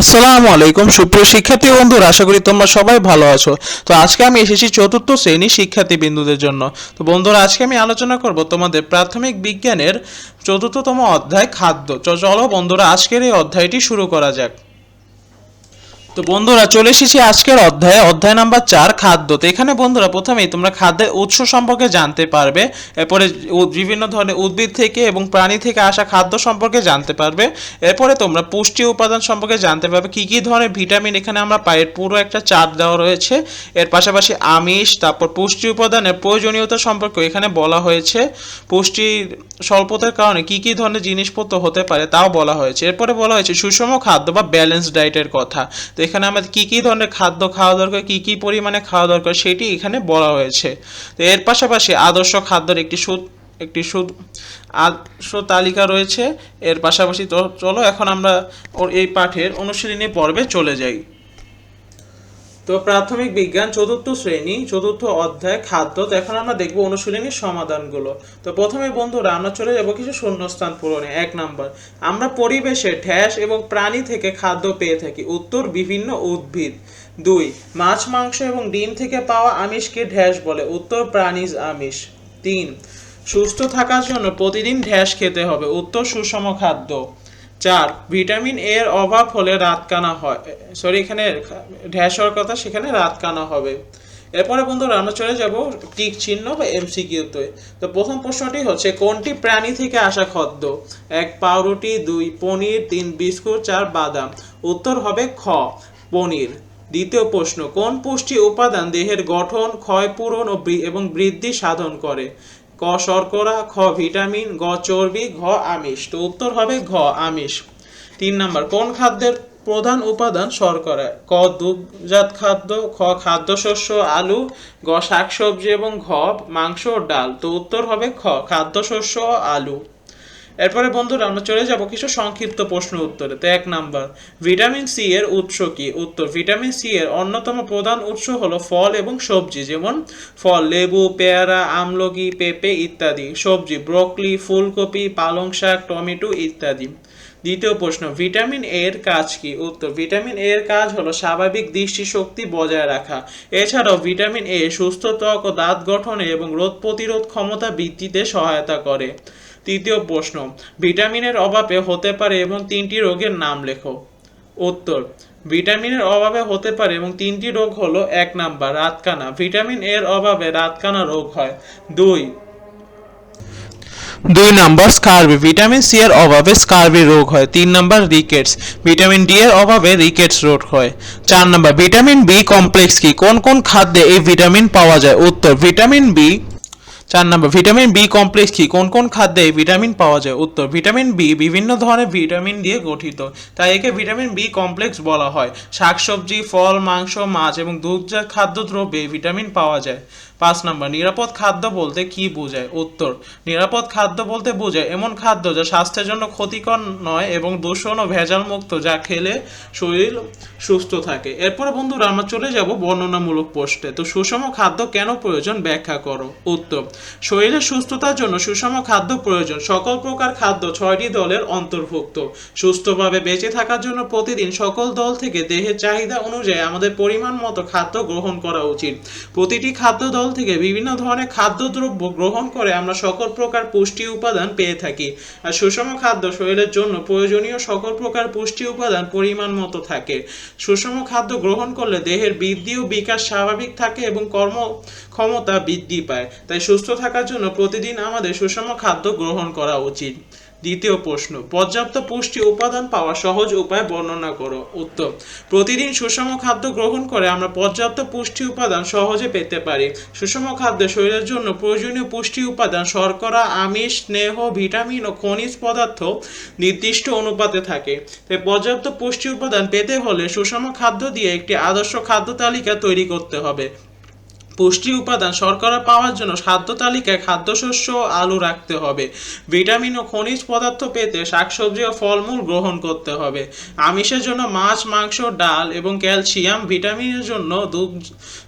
আসসালামু আলাইকুম। সুপ্রিয় শিক্ষার্থী বন্ধুরা, আশা করি তোমরা সবাই ভালো আছো। তো আজকে আমি এসেছি চতুর্থ শ্রেণি শিক্ষার্থী বিন্দুদের জন্য। তো বন্ধুরা, আজকে আমি আলোচনা করব তোমাদের প্রাথমিক বিজ্ঞানের চতুর্থতম অধ্যায় খাদ্য। চলো বন্ধুরা, আজকের এই অধ্যায়টি শুরু করা যাক। তো বন্ধুরা চলে এসেছি আজকের অধ্যায়ে, অধ্যায় নাম্বার চার, খাদ্য। তো এখানে বন্ধুরা প্রথমেই তোমরা খাদ্যের উৎস সম্পর্কে জানতে পারবে, এরপরে বিভিন্ন ধরনের উদ্ভিদ থেকে এবং প্রাণী থেকে আসা খাদ্য সম্পর্কে জানতে পারবে, এরপরে তোমরা পুষ্টি উপাদান সম্পর্কে জানতে পারবে, কি কি ধরনের ভিটামিন এখানে আমরা পাই, এর পুরো একটা চার্ট দেওয়া রয়েছে, এর পাশাপাশি আমিষ, তারপর পুষ্টি উপাদানের প্রয়োজনীয়তা সম্পর্কে এখানে বলা হয়েছে পুষ্টির স্বল্পতার কারণে কি কি ধরনের জিনিসপত্র হতে পারে তাও বলা হয়েছে, এরপরে বলা হয়েছে সুষম খাদ্য বা ব্যালেন্স ডায়েটের কথা। তো এখানে আমাদের কী কী ধরনের খাদ্য খাওয়া দরকার, কী কী পরিমাণে খাওয়া দরকার সেটি এখানে বলা হয়েছে। তো এর পাশাপাশি আদর্শ খাদ্যের একটি সুদ একটি সুদ আদর্শ তালিকা রয়েছে। এর পাশাপাশি চলো এখন আমরা এই পাঠের অনুশীলনী পর্বে চলে যাই। তো প্রাথমিক বিজ্ঞান, চতুর্থ শ্রেণি, চতুর্থ অধ্যায়, খাদ্য, তো এখন আমরা দেখব অনুশীলনীর সমাধানগুলো। তো প্রথমে বন্ধুরা আমরা চলে যাব কিছু শূন্যস্থান পূরণে, এক নাম্বার। আমরা পরিবেশে ঢ্যাস এবং প্রাণী থেকে খাদ্য পেয়ে থাকি, উত্তর বিভিন্ন উদ্ভিদ। দুই, মাছ, মাংস এবং ডিম থেকে পাওয়া আমিষকে ঢ্যাস বলে, উত্তর প্রাণীজ আমিষ। তিন, সুস্থ থাকার জন্য প্রতিদিন ঢ্যাস খেতে হবে, উত্তর সুষম খাদ্য। চার, ভিটামিন এ এর অভাব হলে রাতকানা হয়। সরি এখানে ঢ্যাস কথা, সেখানে রাতকানা হবে। এরপরে বন্ধুরা, আমরা চলে যাব টিক চিহ্ন বা এমসিকিউতে তো। প্রথম প্রশ্নটি হচ্ছে, কোনটি প্রাণী থেকে আসা খাদ্য? এক পাউরুটি, দুই পনির, তিন বিস্কুট, চার বাদাম। উত্তর হবে খ, পনির। দ্বিতীয় প্রশ্ন, কোন পুষ্টি উপাদান দেহের গঠন, ক্ষয় পূরণ ও এবং বৃদ্ধি সাধন করে? ক শর্করা, খ ভিটামিন, গ চর্বি, ঘ আমিষ। তো উত্তর হবে ঘ আমিষ। তিন নম্বর, কোন খাদ্যের প্রধান উপাদান শর্করা? ক দুধজাত খাদ্য, খ খাদ্যশস্য, আলু, গ শাকসবজি এবং ঘ মাংস ডাল। তো উত্তর হবে খ, খাদ্যশস্য আলু। এরপরে বন্ধুরা, আমরা চলে যাব কিছু সংক্ষিপ্ত প্রশ্ন উত্তরে। তো এক নাম্বার, ভিটামিন সি এর উৎস কি? উত্তর, ভিটামিন সি এর অন্যতম প্রধান উৎস হলো ফল এবং সবজি, যেমন ফল, লেবু, পেয়ারা, আমলকি, পেঁপে ইত্যাদি। সবজি, ব্রকলি, ফুলকপি, পালং শাক, টমেটো ইত্যাদি। দ্বিতীয় প্রশ্ন, ভিটামিন এ এর কাজ কি? উত্তর, ভিটামিন এ এর কাজ হলো স্বাভাবিক দৃষ্টিশক্তি বজায় রাখা। এছাড়াও ভিটামিন এ সুস্থ ত্বক ও দাঁত গঠনে এবং রোগ প্রতিরোধ ক্ষমতা বৃদ্ধিতে সহায়তা করে। তৃতীয় প্রশ্ন ভিটামিনের অভাবে হতে পারে এবং তিনটি রোগের নাম লেখো। উত্তর ভিটামিনের অভাবে হতে পারে এবং তিনটি রোগ হলো এক নাম্বার রাতকানা। ভিটামিন এর অভাবে রাতকানা রোগ হয়। দুই দুই নম্বর, স্কারবি। ভিটামিন সি এর অভাবে স্কারবি রোগ হয়। তিন নম্বর, রিকেটস। ভিটামিন ডি এর অভাবে রিকেটস রোগ হয়। চার নম্বর, ভিটামিন বি কমপ্লেক্স কি? কোন কোন খাদ্যে এই ভিটামিন পাওয়া যায়? উত্তর, ভিটামিন বি চার নম্বর ভিটামিন বি কমপ্লেক্স কি? কোন কোন খাদ্যে ভিটামিন পাওয়া যায়? উত্তর ভিটামিন বি বিভিন্ন ধরনের ভিটামিন দিয়ে গঠিত। তাই একে ভিটামিন বি কমপ্লেক্স বলা হয়। শাকসবজি, ফল, মাংস, মাছ এবং দুধজাত খাদ্যদ্রব্যে ভিটামিন পাওয়া যায়। পাঁচ নম্বর, নিরাপদ খাদ্য বলতে কি বোঝায়? উত্তর, নিরাপদ খাদ্য বলতে বোঝায় এমন খাদ্য যা স্বাস্থ্যের জন্য ক্ষতিকর নয় এবং দূষণ ও ভেজাল মুক্ত যা খেলে শরীর সুস্থ থাকে। এরপরে বন্ধুরা আমরা চলে যাব বর্ণনামূলক পোস্টে তো সুষম খাদ্য কেন প্রয়োজন? ব্যাখ্যা করো। উত্তর শরীরের সুস্থতার জন্য সুষম খাদ্য প্রয়োজন। সকল প্রকার খাদ্য ছয়টি দলের অন্তর্ভুক্ত। সুস্থভাবে বেঁচে থাকার জন্য প্রতিদিন সকল দল থেকে দেহের চাহিদা অনুযায়ী আমাদের পরিমাণ মতো খাদ্য গ্রহণ করা উচিত। প্রতিটি খাদ্য দল থেকে বিভিন্ন ধরনের খাদ্যদ্রব্য গ্রহণ করে আমরা সকল প্রকার পুষ্টি উপাদান পেয়ে থাকি। আর সুষম খাদ্য শরীরের জন্য প্রয়োজনীয় সকল প্রকার পুষ্টি উপাদান পরিমাণ মতো থাকে। সুষম খাদ্য গ্রহণ করলে দেহের বৃদ্ধি ও বিকাশ স্বাভাবিক থাকে এবং কর্ম ক্ষমতা বৃদ্ধি পায়। তাই সুস্থ থাকার জন্য প্রতিদিন আমাদের সুষম খাদ্য গ্রহণ করা উচিত। দ্বিতীয় প্রশ্ন, পর্যাপ্ত পুষ্টি উপাদান পাওয়া সহজ উপায় বর্ণনা করো। উত্তর, প্রতিদিন সুষম খাদ্য গ্রহণ করে আমরা পর্যাপ্ত পুষ্টি উপাদান সহজে পেতে পারি। সুষম খাদ্য শরীরের জন্য প্রয়োজনীয় পুষ্টি উপাদান শর্করা, আমিষ, স্নেহ, ভিটামিন ও খনিজ পদার্থ নির্দিষ্ট অনুপাতে থাকে। তাই পর্যাপ্ত পুষ্টি উপাদান পেতে হলে সুষম খাদ্য দিয়ে একটি আদর্শ খাদ্য তালিকা তৈরি করতে হবে। পুষ্টি উপাদান শর্করা পাওয়ার জন্য খাদ্য তালিকায় খাদ্যশস্য আলু রাখতে হবে। ভিটামিন ও খনিজ পদার্থ পেতে শাকসবজি ও ফলমূল গ্রহণ করতে হবে। আমিষের জন্য মাছ, মাংস, ডাল এবং ক্যালসিয়াম ভিটামিনের জন্য দুধ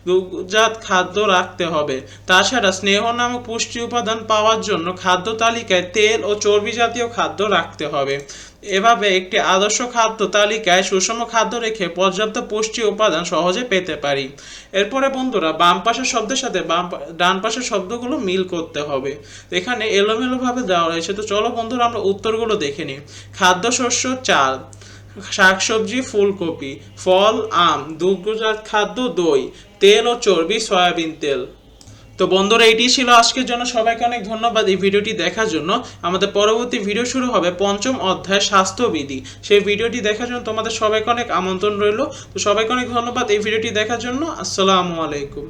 দুধজাত খাদ্য রাখতে হবে। তাছাড়া স্নেহ নামক পুষ্টি উপাদান পাওয়ার জন্য খাদ্য তালিকায় তেল ও চর্বি জাতীয় খাদ্য রাখতে হবে। এভাবে একটি আদর্শ খাদ্য তালিকায় সুষম খাদ্য রেখে পর্যাপ্ত পুষ্টি উপাদান সহজে পেতে পারি। এরপরে বন্ধুরা, বাম পাশের শব্দের সাথে বাম ডান পাশের শব্দগুলো মিল করতে হবে। এখানে এলোমেলোভাবে দেওয়া রয়েছে। তো চলো বন্ধুরা, আমরা উত্তরগুলো দেখে নিই। খাদ্যশস্য, চাল, শাকসবজি, ফুলকপি, ফল, আম, দুগ্ধজাত খাদ্য, দই, তেল ও চর্বি, সয়াবিন তেল। তো বন্ধুরা, এটি ছিল আজকের জন্য। সবাইকে অনেক ধন্যবাদ এই ভিডিওটি দেখার জন্য। আমাদের পরবর্তী ভিডিও শুরু হবে পঞ্চম অধ্যায় স্বাস্থ্যবিধি। সেই ভিডিওটি দেখার জন্য তোমাদের সবাইকে অনেক আমন্ত্রণ রইল। তো সবাইকে অনেক ধন্যবাদ এই ভিডিওটি দেখার জন্য। আসসালামু আলাইকুম।